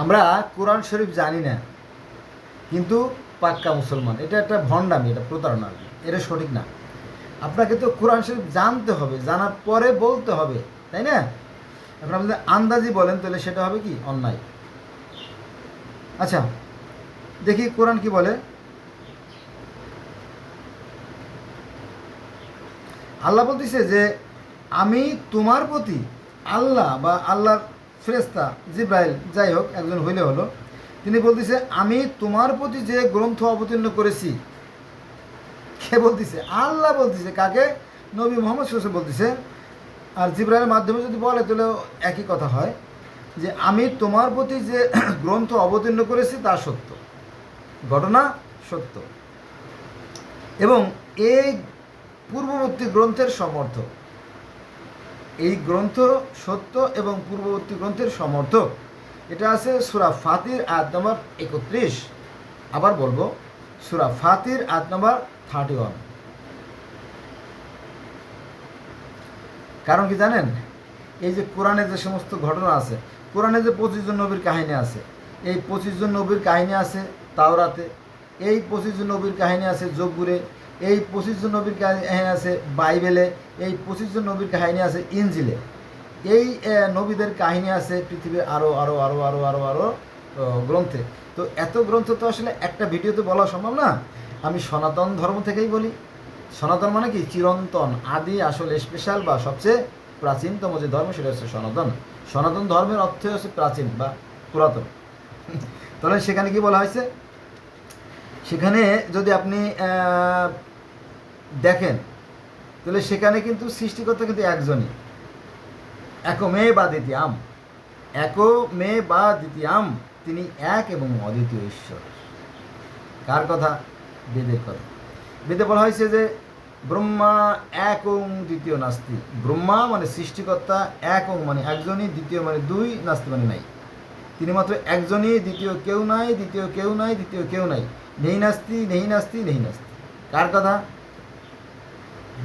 আমরা কোরআন শরীফ জানি না, কিন্তু পাক্কা মুসলমান। এটা একটা ভণ্ডামি, এটা প্রতারণা। এটা সঠিক না। আপনাকে তো কোরআন শরীফ জানতে হবে, জানার পরে বলতে হবে, তাই না? এখন আপনি আন্দাজি বলেন, তাহলে সেটা হবে কি? অন্যায়। আচ্ছা দেখি কোরআন কি বলে? আল্লাহ বলতেছে যে, আমি তোমার প্রতি আল্লাহ বা আল্লাহর ফেরেস্তা জিব্রাইল যাই হোক, একজন হইলে হলো। তিনি বলতেছে, আমি তোমার প্রতি যে গ্রন্থ অবতীর্ণ করেছি। কে বলতেছে? আল্লাহ বলতেছে, কাকে? নবী মোহাম্মদ সুসে বলতেছে। আর জিব্রাইলের মাধ্যমে যদি বলে, তাহলে একই কথা হয়, যে আমি তোমার প্রতি যে গ্রন্থ অবতীর্ণ করেছি, তা সত্য। ঘটনা সত্য। এবং এই পূর্ববর্তী গ্রন্থের সমর্থক। এই গ্রন্থ সত্য এবং পূর্ববর্তী গ্রন্থের সমর্থক। এটা আছে সুরা ফাতির আয়াত নম্বর একত্রিশ। আবার বলব, সুরা ফাতির আয়াত নম্বর থার্টি ওয়ান কারণ কি জানেন? এই যে কোরআনে যে সমস্ত ঘটনা আছে কোরআনে যে পঁচিশ জন নবীর কাহিনী আছে, এই পঁচিশ জন নবীর কাহিনী আছে তাওরাতে। এই পঁচিশ নবীর কাহিনী আছে জব্বুরে এই পঁচিশ নবীর কাহিনী আছে বাইবেলে, এই পঁচিশ নবীর কাহিনী আছে ইঞ্জিলে এই নবীদের কাহিনী আছে পৃথিবীর আরও আরও আরও আরও আরও আরও গ্রন্থে। তো এত গ্রন্থ তো আসলে একটা ভিডিওতে বলা সম্ভব না। আমি সনাতন ধর্ম থেকেই বলি। সনাতন মানে কি? চিরন্তন, আদি, আসলে স্পেশাল বা সবচেয়ে প্রাচীনতম যে ধর্ম, সেটা হচ্ছে সনাতন। সনাতন ধর্মের অর্থ হচ্ছে প্রাচীন বা পুরাতন। তাহলে সেখানে কি বলা হয়েছে? সেখানে যদি আপনি দেখেন, তাহলে সেখানে কিন্তু সৃষ্টিকর্তা কিন্তু একজনই। এক মে বা দ্বিতীয়াম। এক মে বা দ্বিতীয়াম, তিনি এক এবং অদ্বিতীয় ঈশ্বর। কার কথা? বেদের কথা। বেদে বলা হয়েছে যে, ব্রহ্মা একং দ্বিতীয় নাস্তি। ব্রহ্মা মানে সৃষ্টিকর্তা, একং মানে একজনই, দ্বিতীয় মানে দুই, নাস্তি মানে নাই। তিনি মাত্র একজনই, দ্বিতীয় কেউ নাই, দ্বিতীয় কেউ নাই, দ্বিতীয় কেউ নাই। নেই নাস্তি নেই নাস্তি নেই নাস্তি। কার কথা?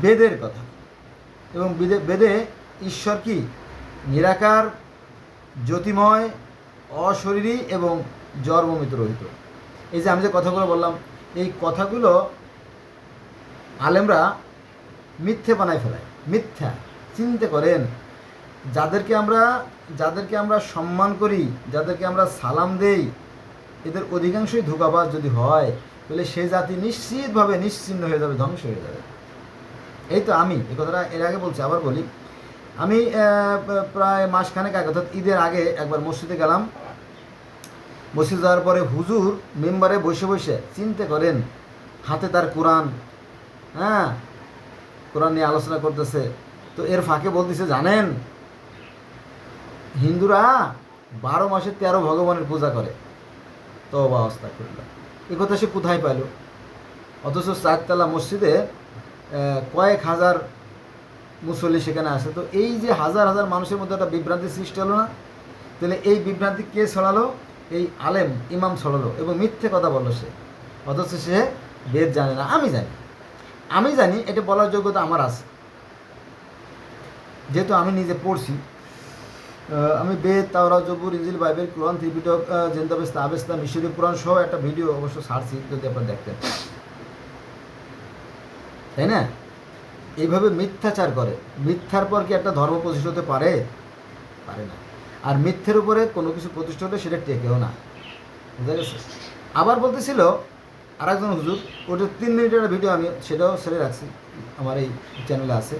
বেদের কথা। এবং বেদে বেদে ঈশ্বর কি? নিরাকার, জ্যোতিময়, অশরীরী এবং জন্মমিত রহিত এই যে আমি যে কথাগুলো বললাম, এই কথাগুলো আলেমরা মিথ্যে বানায় ফেলায়। মিথ্যা। চিন্তা করেন। যাদেরকে আমরা যাদেরকে আমরা সম্মান করি, যাদেরকে আমরা সালাম দেই, এদের অধিকাংশই ধোকাবাজ যদি হয়, তাহলে সে জাতি নিশ্চিতভাবে নিশ্চিন্ন হয়ে যাবে, ধ্বংস হয়ে যাবে। এই তো আমি, এই কথাটা এর আগে বলছি, আবার বলি। আমি প্রায় মাসখানেক আগে, অর্থাৎ ঈদের আগে একবার মসজিদে গেলাম। মসজিদ যাওয়ার পরে হুজুর মেম্বারে বসে বসে চিন্তা করেন, হাতে তার কোরআন হ্যাঁ? কোরআন নিয়ে আলোচনা করতেছে। তো এর ফাঁকে বলতেছে, জানেন হিন্দুরা বারো মাসে তেরো ভগবানের পূজা করে। তো অবস্থা করল এ কথা সে কোথায় পেল অথচ চারতলা মসজিদে কয়েক হাজার মুসল্লি সেখানে আসে তো এই যে হাজার হাজার মানুষের মধ্যে একটা বিভ্রান্তি সৃষ্টি হলো না? তাহলে এই বিভ্রান্তি কে ছড়ালো? এই আলেম, ইমাম ছড়ালো এবং মিথ্যে কথা বলল সে। অথচ সে বেদ জানে না। আমি জানি। আমি জানি, এটা বলার যোগ্যতা আমার আছে। যেহেতু আমি নিজে পড়ছি আমি বেদ তাওরা জবুর ইঞ্জিল বাইবেল কোরআন ত্রিপিটক জেন্দাবেস্তা আবেস্তা মিশরীয় পুরাণ সহ একটা ভিডিও অবশ্য ছাড়ছি যদি আপনারা দেখতেন। তাই না? এইভাবে মিথ্যাচার করে। মিথ্যার পর কি একটা ধর্ম প্রতিষ্ঠা হতে পারে? পারে না। আর মিথ্যের উপরে কোনো কিছু প্রতিষ্ঠা হলে সেটা টেকেও না। বুঝা গেছে আবার বলতেছিল আর একজন হুজুর, ওটা তিন মিনিটের ভিডিও আমি সেটাও ছেড়ে রাখছি, আমার এই চ্যানেলে আছে।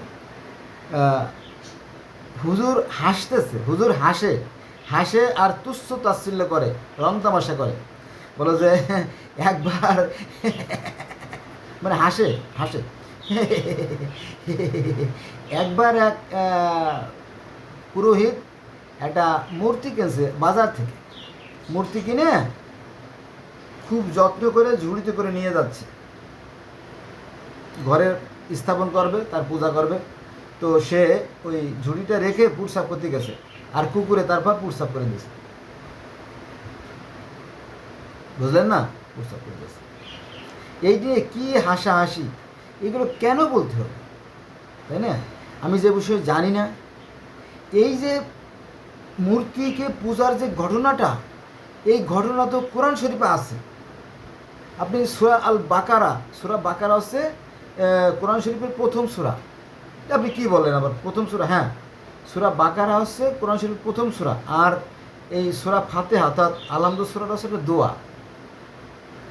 হুজুর হাসতেছে, হুজুর হাসে হাসে আর তুচ্ছ তাচ্ছিল্য করে, রং তামাশা করে। বলো যে, একবার মানে হাসে হাসে। একবার এক পুরোহিত একটা মূর্তি কিনছে বাজার থেকে। মূর্তি কিনে খুব যত্ন করে, ঝুড়িতে করে নিয়ে যাচ্ছে। ঘরে স্থাপন করবে, তার পূজা করবে। তো সে ওই ঝুড়িটা রেখে পুরসাপ করতে গেছে। আর কুকুরে তারপর পুরসাপ করে দিয়েছে বুঝলেন না? পুরসাপ করে দিয়েছে। এই নিয়ে কী হাসাহাসি? এগুলো কেন বলতে হবে? তাই না? আমি যে বিষয়ে জানি না, এই যে মূর্তিকে পূজার যে ঘটনাটা, এই ঘটনা তো কোরআন শরীফে আছে। আপনি সুরা আল বাকারা সুরা বাকারা হচ্ছে কোরআন শরীফের প্রথম সুরা। আপনি কি বলেন আবার? প্রথম সুরা হ্যাঁ। সুরা বাকারা হচ্ছে কোরআন শরীফের প্রথম সুরা। আর এই সুরা ফাতে অর্থাৎ আলামদ সুরাটা হচ্ছে দোয়া।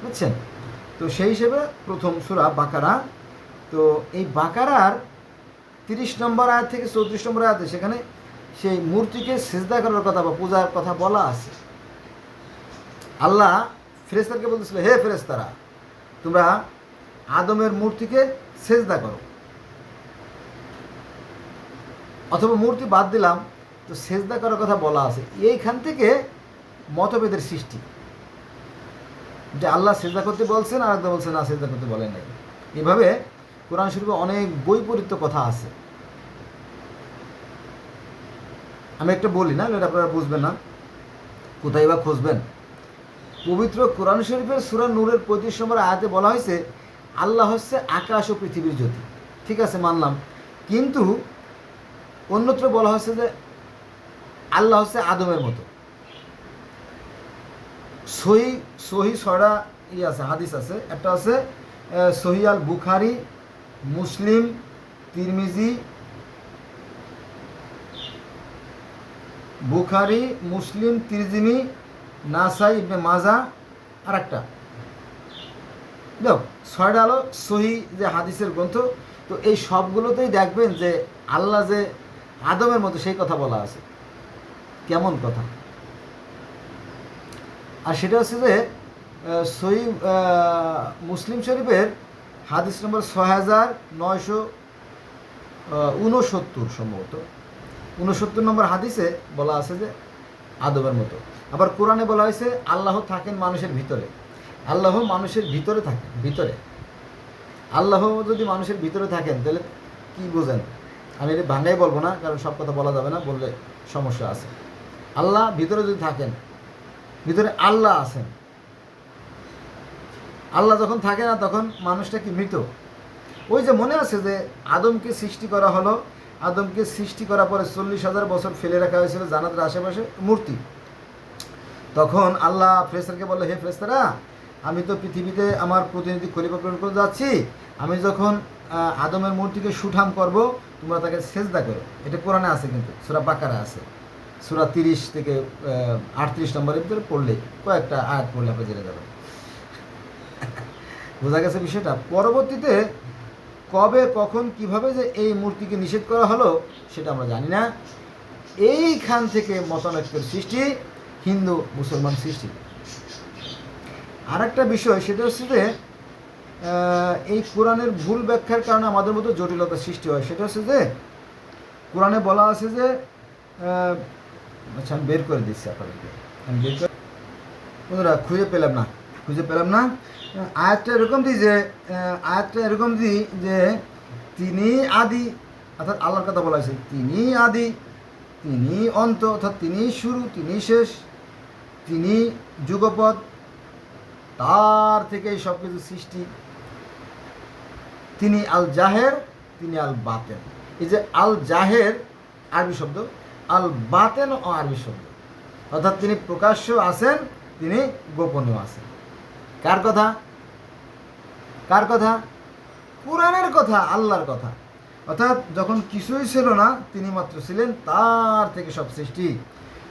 বুঝছেন? তো সেই হিসেবে প্রথম সুরা বাকারা। তো এই বাকারার তিরিশ নম্বর আয়াত থেকে চৌত্রিশ নম্বর আয়াতে সেখানে সেই মূর্তিকে সেজদা করার কথা বা পূজার কথা বলা আছে। আল্লাহ ফেরেস্তারকে বলতেছিল, হে ফেরেস্তারা তোমরা আদমের মূর্তিকে সেজদা করো। অথবা মূর্তি বাদ দিলাম, তো সেজদা করার কথা বলা আছে। এইখান থেকে মতভেদের সৃষ্টি। যে আল্লাহ সেজদা করতে বলছেন, আর একদম বলছেন না, সেজদা করতে বলেন নাই। এভাবে কোরআন শরীফে অনেক বৈপরীত্য কথা আছে। আমি একটা বলি না, এটা আপনারা বুঝবেন না। কোথায় বা খুঁজবেন। পবিত্র কোরআন শরীফের সুরা নূরের পঁয়ত্রিশ নম্বর আয়াতে বলা হয়েছে, আল্লাহ হচ্ছে আকাশ ও পৃথিবীর জ্যোতি। ঠিক আছে, মানলাম। কিন্তু অন্যত্র বলা হচ্ছে যে আল্লাহ হচ্ছে আদমের মতো। সহি সহি ছড়া ই আছে হাদিস আছে। একটা আছে আহ, সহি আল বুখারি মুসলিম তিরমিজি বুখারি মুসলিম তিরজিমি নাসাই ইবনে মাজা আর একটা দেখ ছয়টা হলো সহি যে হাদিসের গ্রন্থ। তো এই সবগুলোতেই দেখবেন যে আল্লাহ যে আদমের মতো সেই কথা বলা আছে। কেমন কথা? আর সেটা হচ্ছে যে আহ, মুসলিম শরীফের হাদিস নম্বর ছয় হাজার নয়শো উনসত্তর সম্ভবত। উনসত্তর নম্বর হাদিসে বলা আছে যে আদমের মতো। আবার কোরআনে বলা হয়েছে আল্লাহ থাকেন মানুষের ভিতরে। আল্লাহ মানুষের ভিতরে থাকেন ভিতরে। আল্লাহ যদি মানুষের ভিতরে থাকেন তাহলে কি বোঝেন? আমি এটা বাংলায় বলব না, কারণ সব কথা বলা যাবে না, বললে সমস্যা আছে। আল্লাহ ভিতরে যদি থাকেন, ভিতরে আল্লাহ আছেন। আল্লাহ যখন থাকে না, তখন মানুষটা কি মৃত? ওই যে মনে আছে যে আদমকে সৃষ্টি করা হলো, আদমকে সৃষ্টি করার পরে চল্লিশ হাজার বছর ফেলে রাখা হয়েছিল জানাতের আশেপাশে মূর্তি। তখন আল্লাহ ফ্রেস্তারকে বলল, হে ফ্রেস্তারা আমি তো পৃথিবীতে আমার প্রতিনিধি খলিফা প্রেরণ করে যাচ্ছি। আমি যখন আদমের মূর্তিকে সুঠাম করব তোমরা তাকে সেজদা করো। এটা কোরআনে আছে কিন্তু, সুরা বাকারা আছে। সুরা তিরিশ থেকে আটত্রিশ নম্বরের ভিতরে পড়লে, কয়েকটা আয়াত পড়লে আপনি জেনে যাবেন। বোঝা গেছে বিষয়টা? পরবর্তীতে, কবে, কখন, কীভাবে যে এই মূর্তিকে নিষেধ করা হলো, সেটা আমরা জানি না। এইখান থেকে মতানৈক্যের সৃষ্টি, হিন্দু মুসলমান সৃষ্টি। আর একটা বিষয়, সেটা হচ্ছে যে এই কোরআনের ভুল ব্যাখ্যার কারণে আমাদের মতো জটিলতা সৃষ্টি হয়। সেটা হচ্ছে যে, কোরআনে বলা আছে যে আচ্ছা আমি বের করে দিচ্ছি আপনাদেরকে। আমি বের করে বন্ধুরা, খুঁজে পেলাম না, খুঁজে পেলাম না। আয়াতটা এরকম দিই যে আয়াতটা এরকম দিই যে, তিনি আদি, অর্থাৎ আল্লাহর কথা বলা হয়েছে, তিনি আদি, তিনি অন্ত, অর্থাৎ তিনি শুরু, তিনি শেষ, তিনি যুগপদ তার থেকেই সব কিছু সৃষ্টি। তিনি আল জাহের, তিনি আল বাতেন। এই যে আল জাহের, আরবি শব্দ, আল বাতেন ও আরবি শব্দ। অর্থাৎ তিনি প্রকাশ্য আছেন, তিনি গোপনীয় আছেন। কার কথা? কার কথা? কোরআনের কথা, আল্লাহর কথা। অর্থাৎ যখন কিছুই ছিল না, তিনি মাত্র ছিলেন তার থেকে সব সৃষ্টি।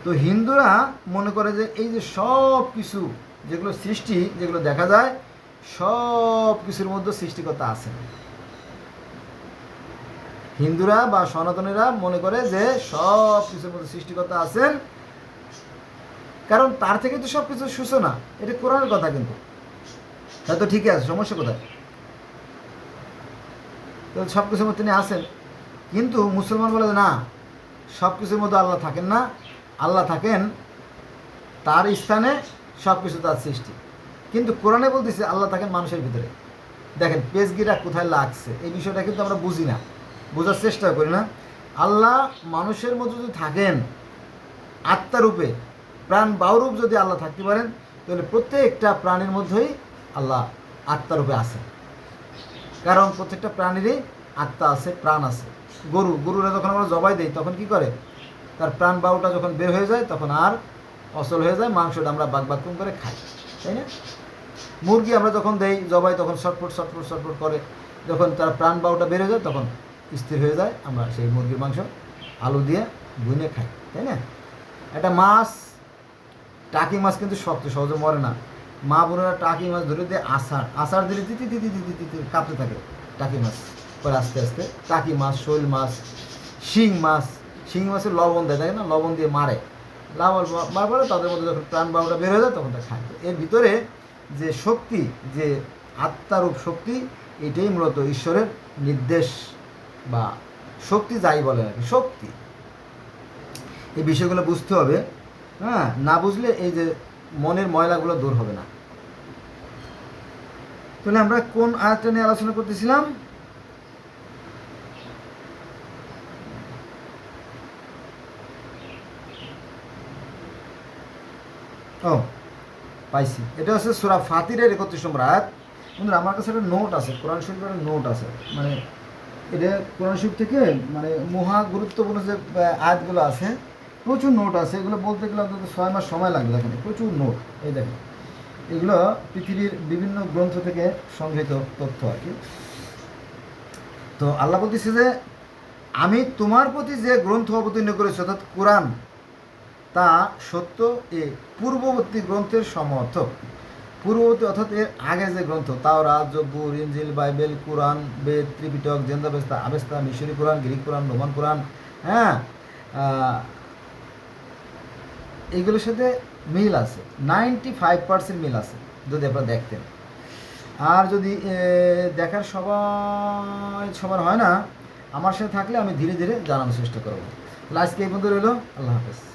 তো হিন্দুরা মনে করে যে এই যে সব কিছু, যেগুলো সৃষ্টি, যেগুলো দেখা যায় সব কিছুর মধ্যে সৃষ্টিকর্তা আছেন হিন্দুরা বা সনাতনীরা মনে করে যে সব কিছুর মধ্যে সৃষ্টিকর্তা আছেন। কারণ তার থেকে তো সব কিছু সূচনা। এটা কোরআনের কথা কিন্তু। তা তো ঠিকই আছে, সমস্যা কোথায়? তো সব কিছুর মধ্যে তিনি আছেন। কিন্তু মুসলমান বলে না সব কিছুর মধ্যে আল্লাহ থাকেন না। আল্লাহ থাকেন, তার স্থানে সব কিছু তার সৃষ্টি। কিন্তু কোরআনে বলতেছে আল্লাহ থাকেন মানুষের ভিতরে। দেখেন, পেজগিরা কোথায় লাগছে? এই বিষয়টা কিন্তু আমরা বুঝি না। বোঝার চেষ্টা করি না। আল্লাহ মানুষের মধ্যে যদি থাকেন আত্মারূপে প্রাণ বাউরূপ যদি আল্লাহ থাকতে পারেন, তাহলে প্রত্যেকটা প্রাণীর মধ্যেই আল্লাহ আত্মারূপে আছে। কারণ প্রত্যেকটা প্রাণীরই আত্মা আছে, প্রাণ আছে। গরু, গরুরা যখন আমরা জবাই দেই, তখন কি করে? তার প্রাণ বাউটা যখন বের হয়ে যায়, তখন আর অচল হয়ে যায়, মাংসটা আমরা বাক বাক করে খাই। তাই না? মুরগি আমরা যখন দেই, জবাই তখন ছটফট ছটফট ছটফট করে। যখন তার প্রাণ বাউটা বেড়ে যায়, তখন স্থির হয়ে যায়। আমরা সেই মুরগির মাংস আলু দিয়ে গুনে খাই, তাই না? একটা মাছ, টাকি মাছ কিন্তু শক্ত সহজে মরে না। মা বোনেরা টাকি মাছ ধরে দিয়ে আষাঢ় আষাঢ় দিলে তিতি তিতি তিতি তিতি কাঁপতে থাকে টাকি মাছ। পরে আস্তে আস্তে টাকি মাছ, শোল মাছ, শিং মাছ, শিং মাছের লবণ দেয়, তাই না? লবণ দিয়ে মারে। লাবণ মার পরে তাদের মধ্যে যখন প্রাণ বাবুটা বের হয়ে যায়, তখন তা খায়। এর ভিতরে যে শক্তি, যে আত্মারূপ শক্তি, এটাই মূলত ঈশ্বরের নির্দেশ বা শক্তি যাই বলে আর শক্তি। এই বিষয়গুলো বুঝতে হবে হ্যাঁ? না বুঝলে এই যে মনের ময়লাগুলো দূর হবে না। তাহলে আমরা কোন আয়াতটা নিয়ে আলোচনা করতেছিলাম? ও। পাইছি। এটা হচ্ছে সুরা ফাতিরের একত্রিশ নম্বর আয়াত। বন্ধুরা, আমার কাছে একটা নোট আছে, কোরআন শরীফের একটা নোট আছে। মানে এটা কোরআন শরীফ থেকে মানে মহা গুরুত্বপূর্ণ যে আয়াতগুলো আছে, প্রচুর নোট আছে। এগুলো বলতে গেলে অন্তত ছয় মাস সময় লাগবে দেখেন, প্রচুর নোট এই দেখেন, এগুলো পৃথিবীর বিভিন্ন গ্রন্থ থেকে সংগৃহীত তথ্য আর কি। তো আল্লাহ বলতেছে যে, আমি তোমার প্রতি যে গ্রন্থ অবতীর্ণ করেছি, অর্থাৎ কোরআন তা সত্য এ পূর্ববর্তী গ্রন্থের সমর্থক। পূর্ববর্তী অর্থাৎ এর আগে যে গ্রন্থ, তাওরাত জব্বুর ইনজিল, Bible, Quran, Veda, Tripitaka Zend Avesta Avesta, মিশরি কোরআন, গ্রিক কোরআন, রোমান কোরআন হ্যাঁ? এগুলোর সাথে মিল আছে। নাইনটি ফাইভ পার্সেন্ট মিল আছে, যদি আপনারা দেখতেন। আর যদি দেখার সবাই সবার হয় না, আমার সাথে থাকলে আমি ধীরে ধীরে জানানোর চেষ্টা করব। তাহলে এই পর্যন্ত রইল। আল্লাহ হাফেজ।